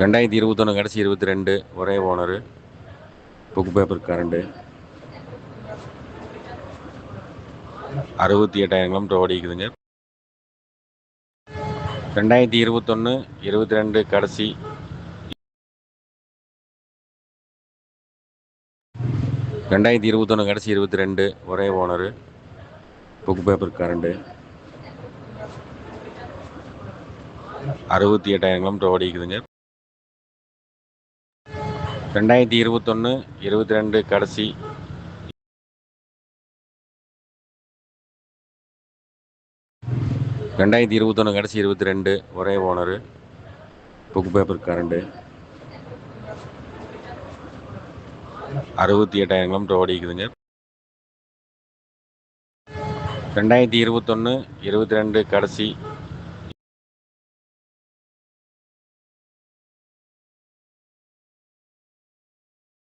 ரெண்டாயிரத்தி இருபத்தொன்று கடைசி இருபத்தி ரெண்டு ஒரே ஓனரு புக் பேப்பர் கரண்டு அறுபத்தி எட்டாயிரம் கிலோமீட்டர் ஓடிக்குதுங்க. ரெண்டாயிரத்தி இருபத்தொன்று இருபத்தி ரெண்டு கடைசி. ரெண்டாயிரத்தி இருபத்தொன்று கடைசி இருபத்தி ரெண்டு ஒரே ஓனரு புக் பேப்பர் கரண்டு அறுபத்தி எட்டாயிரம் கிலோமீட்டர் ஓடிக்குதுங்க. ரெண்டாயிரத்தி இருபத்தொன்று இருபத்தி ரெண்டு கடைசி. ரெண்டாயிரத்தி இருபத்தொன்று கடைசி இருபத்தி ரெண்டு ஒரே ஓனரு புக் பேப்பர் கரண்டு. அறுபத்தி எட்டாயிரம் கிலோமீட்டர் ஓடிக்குதுங்க ரெண்டாயிரத்தி இருபத்தொன்று இருபத்தி ரெண்டு கடைசி